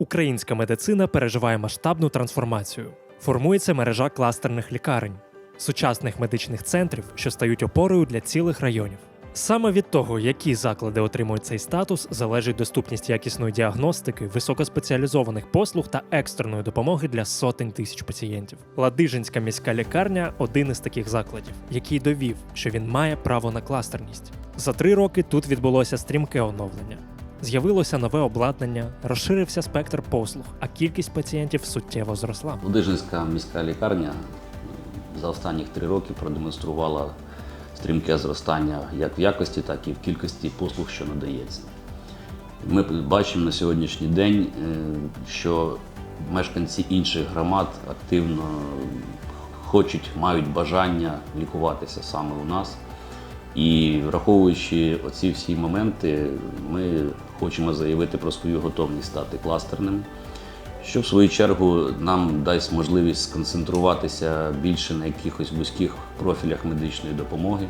Українська медицина переживає масштабну трансформацію. Формується мережа кластерних лікарень, сучасних медичних центрів, що стають опорою для цілих районів. Саме від того, які заклади отримують цей статус, залежить доступність якісної діагностики, високоспеціалізованих послуг та екстреної допомоги для сотень тисяч пацієнтів. Ладижинська міська лікарня один із таких закладів, який довів, що він має право на кластерність. За три роки тут відбулося стрімке оновлення. З'явилося нове обладнання, розширився спектр послуг, а кількість пацієнтів суттєво зросла. Лудижинська міська лікарня за останні три роки продемонструвала стрімке зростання як в якості, так і в кількості послуг, що надається. Ми бачимо на сьогоднішній день, е, що мешканці інших громад активно хочуть, мають бажання лікуватися саме у нас. І враховуючи оці всі моменти, ми хочемо заявити про свою готовність стати кластерним, що в свою чергу нам дасть можливість сконцентруватися більше на якихось вузьких профілях медичної допомоги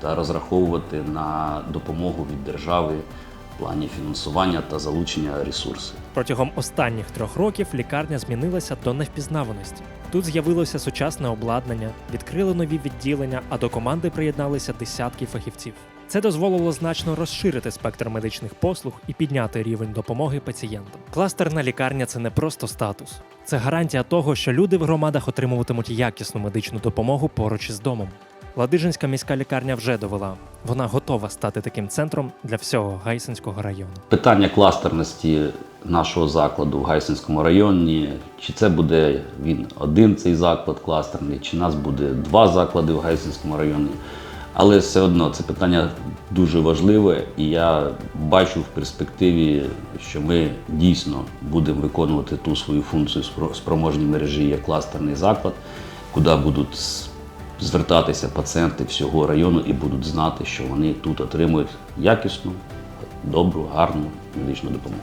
та розраховувати на допомогу від держави плані фінансування та залучення ресурсів. Протягом останніх трьох років лікарня змінилася до невпізнаваності. Тут з'явилося сучасне обладнання, відкрили нові відділення, а до команди приєдналися десятки фахівців. Це дозволило значно розширити спектр медичних послуг і підняти рівень допомоги пацієнтам. Кластерна лікарня це не просто статус, це гарантія того, що люди в громадах отримуватимуть якісну медичну допомогу поруч із домом. Ладижинська міська лікарня вже довела, вона готова стати таким центром для всього Гайсинського району. Питання кластерності нашого закладу в Гайсинському районі, чи це буде він один цей заклад кластерний, чи нас буде два заклади в Гайсинському районі. Але все одно це питання дуже важливе, і я бачу в перспективі, що ми дійсно будемо виконувати ту свою функцію спро- спроможній мережі як кластерний заклад, куди будуть звертатися пацієнти всього району і будуть знати, що вони тут отримують якісну, добру, гарну медичну допомогу.